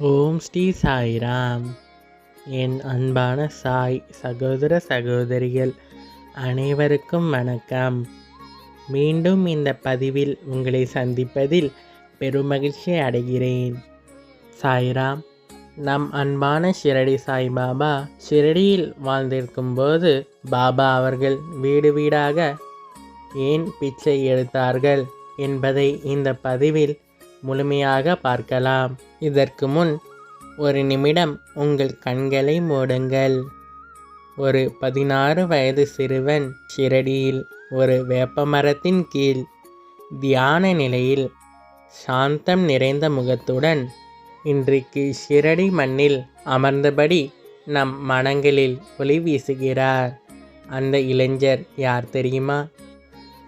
ஓம் ஸ்ரீ சாய்ராம். என் அன்பான சாய் சகோதர சகோதரிகள் அனைவருக்கும் வணக்கம். மீண்டும் இந்த பதிவில் உங்களை சந்திப்பதில் பெருமகிழ்ச்சி அடைகிறேன். சாய்ராம் நம் அன்பான ஷிரடி சாய் பாபா ஷிரடியில் வாழ்ந்திருக்கும்போது பாபா அவர்கள் வீடு வீடாக ஏன் பிச்சை எடுத்தார்கள் என்பதை இந்த பதிவில் முழுமையாக பார்க்கலாம். இதற்கு முன் ஒரு நிமிடம் உங்கள் கண்களை மூடுங்கள். ஒரு பதினாறு வயது சிறுவன் ஷிரடியில் ஒரு வேப்பமரத்தின் கீழ் தியான நிலையில் சாந்தம் நிறைந்த முகத்துடன் இன்றைக்கு ஷிரடி மண்ணில் அமர்ந்தபடி நம் மனங்களில் ஒளி வீசுகிறார். அந்த இளைஞர் யார் தெரியுமா?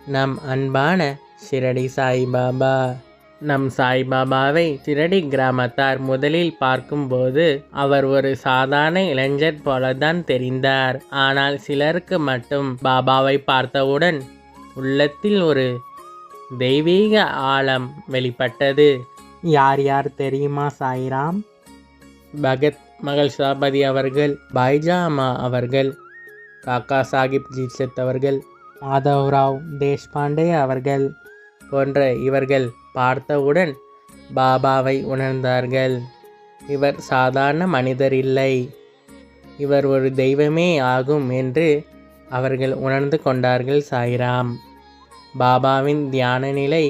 நம் அன்பான ஷிரடி சாய்பாபா. நம் சாய்பாபாவை ஷிரடி கிராமத்தார் முதலில் பார்க்கும்போது அவர் ஒரு சாதாரண இளைஞர் போலதான் தெரிந்தார். ஆனால் சிலருக்கு மட்டும் பாபாவை பார்த்தவுடன் உள்ளத்தில் ஒரு தெய்வீக ஆழம் வெளிப்பட்டது. யார் யார் தெரியுமா சாய்ராம்? பகத் மகள் சாபதி அவர்கள் அம்மா அவர்கள் காக்கா சாஹிப் ஜீட்சத் அவர்கள் மாதவ்ராவ் தேஷ்பாண்டே அவர்கள். போன்ற இவர்கள் பார்த்தவுடன் பாபாவை உணர்ந்தார்கள். இவர் சாதாரண மனிதர் இல்லை. இவர் ஒரு தெய்வமே ஆகும் என்று அவர்கள் உணர்ந்து கொண்டார்கள் சாய்ராம். பாபாவின் தியான நிலை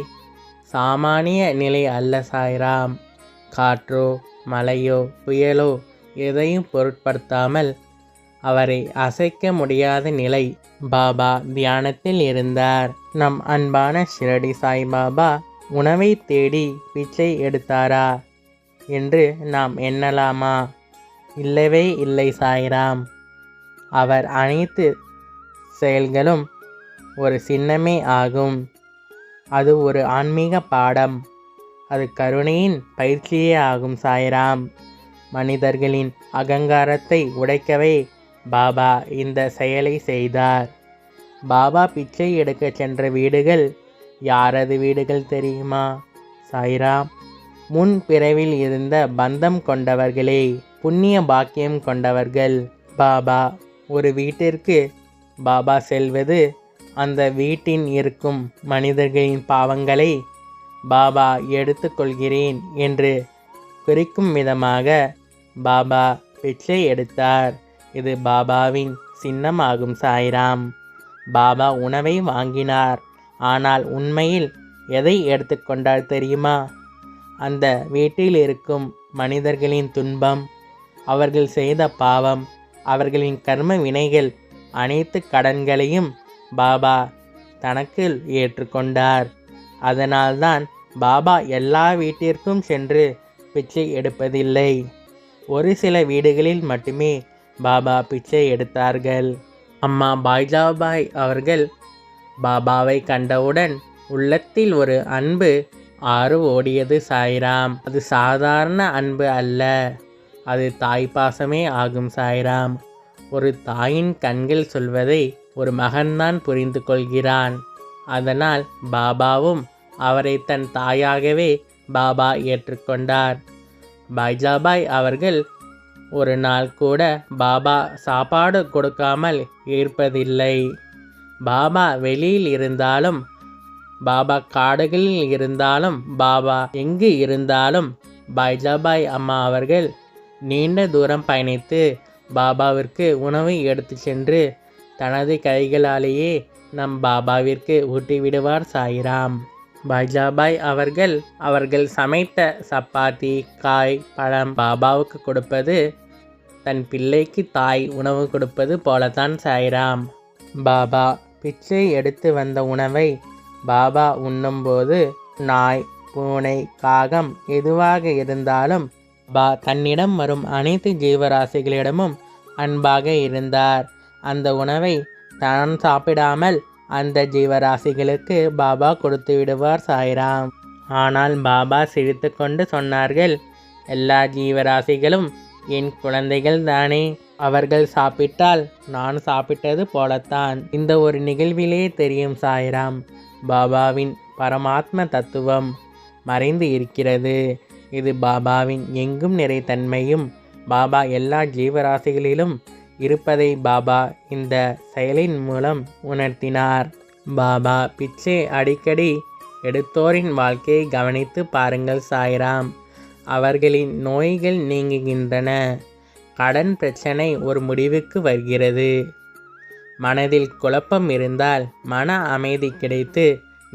சாமானிய நிலை அல்ல சாய்ராம். காற்றோ மலையோ புயலோ எதையும் பொருட்படுத்தாமல் அவரை அசைக்க முடியாத நிலை பாபா தியானத்தில் இருந்தார். நம் அன்பான ஷிரடி சாய்பாபா உணவை தேடி பிச்சை எடுத்தாரா? என்று நாம் எண்ணலாமா? இல்லவே இல்லை சாய்ராம். அவர் அனைத்து செயல்களும் ஒரு சின்னமே ஆகும். அது ஒரு ஆன்மீக பாடம். அது கருணையின் பயிற்சியே ஆகும் சாய்ராம். மனிதர்களின் அகங்காரத்தை உடைக்கவே பாபா இந்த செயலை செய்தார். பாபா பிச்சை எடுக்க சென்ற வீடுகள் யாரது வீடுகள் தெரியுமா? சாய்ராம் முன் பிறவில் இருந்த பந்தம் கொண்டவர்களே புண்ணிய பாக்கியம் கொண்டவர்கள். பாபா ஒரு வீட்டிற்கு பாபா செல்வது அந்த வீட்டின் இருக்கும் மனிதர்களின் பாவங்களை பாபா எடுத்துக்கொள்கிறேன் என்று குறிக்கும் விதமாக பாபா பிச்சை எடுத்தார். இது பாபாவின் சின்னமாகும் சாய்ராம். பாபா உணவை வாங்கினார். ஆனால் உண்மையில் எதை எடுத்துக்கொண்டால் தெரியுமா? அந்த வீட்டில் இருக்கும் மனிதர்களின் துன்பம் அவர்கள் செய்த பாவம் அவர்களின் கர்ம வினைகள் அனைத்து கடன்களையும் பாபா தனக்கு ஏற்றுக்கொண்டார். அதனால்தான் பாபா எல்லா வீட்டிற்கும் சென்று பிச்சை எடுப்பதில்லை. ஒரு சில வீடுகளில் மட்டுமே பாபா பிச்சை எடுத்தார்கள். அம்மா பாய்ஜாபாய் அவர்கள் பாபாவை கண்டவுடன் உள்ளத்தில் ஒரு அன்பு ஆறு ஓடியது சாய்ராம். அது சாதாரண அன்பு அல்ல. அது தாய் பாசமே ஆகும் சாய்ராம். ஒரு தாயின் கண்கள் சொல்வதை ஒரு மகன்தான் புரிந்து கொள்கிறான். அதனால் பாபாவும் அவரை தன் தாயாகவே பாபா ஏற்றுக்கொண்டார் பைஜாபாய் அவர்கள் ஒரு நாள் கூட பாபா சாப்பாடு கொடுக்காமல் இருப்பதில்லை. பாபா வெளியில் இருந்தாலும் பாபா காடுகளில் இருந்தாலும் பாபா எங்கு இருந்தாலும் பைஜாபாய் அம்மா அவர்கள் நீண்ட தூரம் பயணித்து பாபாவிற்கு உணவு எடுத்து சென்று தனது கைகளாலேயே நம் பாபாவிற்கு ஊட்டிவிடுவார் சாயிராம். பைஜாபாய் அவர்கள் அவர்கள் சமைத்த சப்பாத்தி காய் பழம் பாபாவுக்கு கொடுப்பது தன் பிள்ளைக்கு தாய் உணவு கொடுப்பது போலத்தான் சாயிராம். பாபா பிச்சை எடுத்து வந்த உணவை பாபா உண்ணும்போது நாய் பூனை காகம் எதுவாக இருந்தாலும் பா தன்னிடம் வரும் அனைத்து ஜீவராசிகளிடமும் அன்பாக இருந்தார். அந்த உணவை தான் சாப்பிடாமல் அந்த ஜீவராசிகளுக்கு பாபா கொடுத்து விடுவார் சாய்ராம். ஆனால் பாபா சிரித்து கொண்டு சொன்னார்கள் எல்லா ஜீவராசிகளும் என் குழந்தைகள் தானே. அவர்கள் சாப்பிட்டால் நான் சாப்பிட்டது போலத்தான். இந்த ஒரு நிகழ்விலே தெரியும் சாய்ராம். பாபாவின் பரமாத்ம தத்துவம் மறைந்து இருக்கிறது. இது பாபாவின் எங்கும் நிறைத்தன்மையும் பாபா எல்லா ஜீவராசிகளிலும் இருப்பதை பாபா இந்த செயலின் மூலம் உணர்த்தினார். பாபா பிச்சை அடிக்கடி எடுத்தோரின் வாழ்க்கையை கவனித்து பாருங்கள் சாய்ராம். அவர்களின் நோய்கள் நீங்குகின்றன. கடன் பிரச்சனை ஒரு முடிவுக்கு வருகிறது. மனதில் குழப்பம் இருந்தால் மன அமைதி கிடைத்து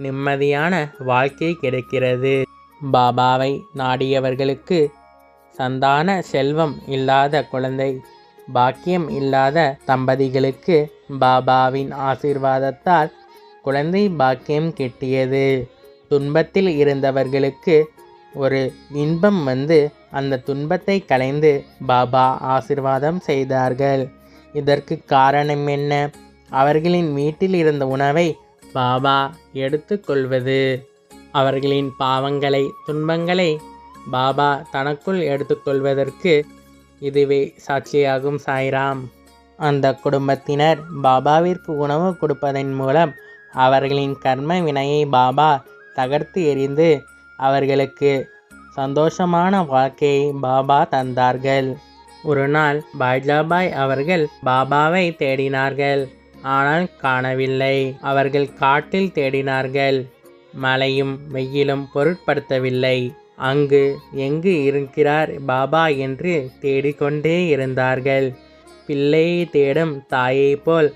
நிம்மதியான வாழ்க்கை கிடைக்கிறது. பாபாவை நாடியவர்களுக்கு சந்தான செல்வம் இல்லாத குழந்தை பாக்கியம் இல்லாத தம்பதிகளுக்கு பாபாவின் ஆசீர்வாதத்தால் குழந்தை பாக்கியம் கிட்டியது. துன்பத்தில் இருந்தவர்களுக்கு ஒரு இன்பம் வந்து அந்த துன்பத்தை கலைந்து பாபா ஆசிர்வாதம் செய்தார்கள். இதற்கு காரணம் என்ன? அவர்களின் வீட்டில் இருந்த உணவை பாபா எடுத்துக்கொள்வது அவர்களின் பாவங்களை துன்பங்களை பாபா தனக்குள் எடுத்துக்கொள்வதற்கு இதுவே சாட்சியாகும் சாய்ராம். அந்த குடும்பத்தினர் பாபாவிற்கு உணவு கொடுப்பதன் மூலம் அவர்களின் கர்ம வினையை பாபா தகர்த்து எறிந்து அவர்களுக்கு சந்தோஷமான வாழ்க்கையை பாபா தந்தார்கள். ஒரு நாள் பாய்ஜாபாய் அவர்கள் பாபாவை தேடினார்கள். ஆனால் காணவில்லை. அவர்கள் காட்டில் தேடினார்கள். மழையும் வெயிலும் பொருட்படுத்தவில்லை. அங்கு எங்கு இருக்கிறார் பாபா என்று தேடிக்கொண்டே இருந்தார்கள். பிள்ளையை தேடும் தாயை போல்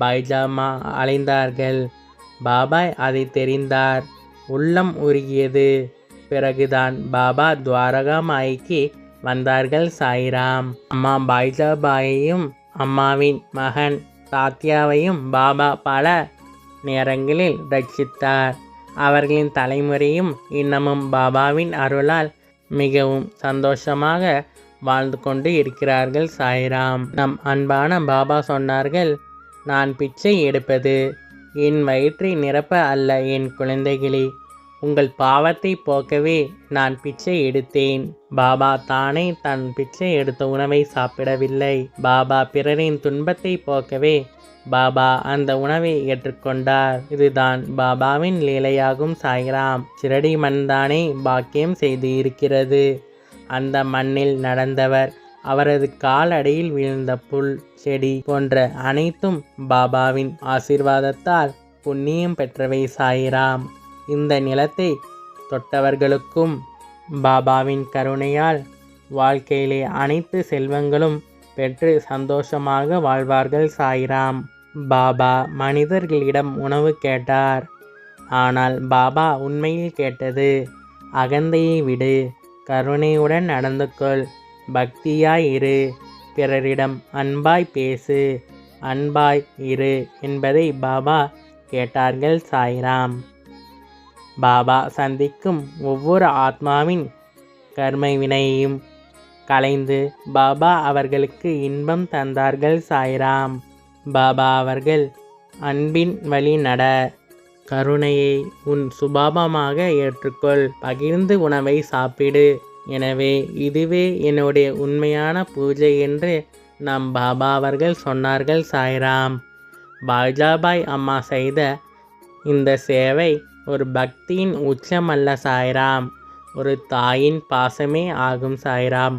பைஜாமா அலைந்தார்கள். பாபாய் அதை தெரிந்தார். உள்ளம் உருகியது. பிறகுதான் பாபா துவாரகாமாய்க்கு வந்தார்கள் சாய்ராம். அம்மா பைஜாபாயையும் அம்மாவின் மகன் சாத்யாவையும் பாபா பல நேரங்களில் ரட்சித்தார். அவர்களின் தலைமுறையும் இன்னமும் பாபாவின் அருளால் மிகவும் சந்தோஷமாக வாழ்ந்து கொண்டு இருக்கிறார்கள் சாய்ராம். நம் அன்பான பாபா சொன்னார்கள் நான் பிச்சை எடுப்பது என் வயிற்றை நிரப்ப அல்ல என் குழந்தைகளே. உங்கள் பாவத்தை போக்கவே நான் பிச்சை எடுத்தேன். பாபா தானே தன் பிச்சை எடுத்த உணவை சாப்பிடவில்லை. பாபா பிறரின் துன்பத்தை போக்கவே பாபா அந்த உணவை ஏற்றுக்கொண்டார். இதுதான் பாபாவின் லீலையாகும் சாய்ராம். சிரடி மண்தானே பாக்கியம் செய்து இருக்கிறது அந்த மண்ணில் நடந்தவர் அவரது காலடியில் விழுந்த புல் செடி போன்ற அனைத்தும் பாபாவின் ஆசிர்வாதத்தால் புண்ணியம் பெற்றவை சாயிராம். இந்த நிலத்தை தொட்டவர்களுக்கும் பாபாவின் கருணையால் வாழ்க்கையிலே அனைத்து செல்வங்களும் பெற்று சந்தோஷமாக வாழ்வார்கள் சாய்ராம். பாபா மனிதர்களிடம் உணவு கேட்டார். ஆனால் பாபா உண்மையில் கேட்டது அகந்தையை விடு கருணையுடன் நடந்து கொள் பக்தியாய் இரு பிறரிடம் அன்பாய் பேசு அன்பாய் இரு என்பதை பாபா கேட்டார்கள் சாய்ராம். பாபா சந்திக்கும் ஒவ்வொரு ஆத்மாவின் கர்மை வினையையும் கலைந்து பாபா அவர்களுக்கு இன்பம் தந்தார்கள் சாய்ராம். பாபா அவர்கள் அன்பின் வழி நட கருணையை உன் சுபாபமாக ஏற்றுக்கொள் பகிர்ந்து உணவை சாப்பிடு. எனவே இதுவே என்னுடைய உண்மையான பூஜை என்று நம் பாபா அவர்கள் சொன்னார்கள் சாய்ராம். பாஜாபாய் அம்மா செய்த இந்த சேவை ஒரு பக்தியின் உச்சமல்ல சாய்ராம். ஒரு தாயின் பாசமே ஆகும் சாய்ராம்.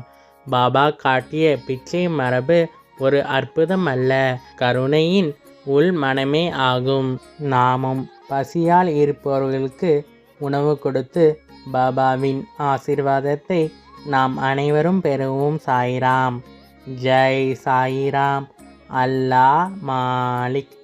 பாபா காட்டிய பிச்சை மரபு ஒரு அற்புதம் அல்ல கருணையின் உள் மனமே ஆகும். நாமும் பசியால் இருப்பவர்களுக்கு உணவு கொடுத்து பாபாவின் ஆசிர்வாதத்தை நாம் அனைவரும் பெறுவோம் சாய்ராம். ஜெய் சாயிராம். அல்லா மாலிக்.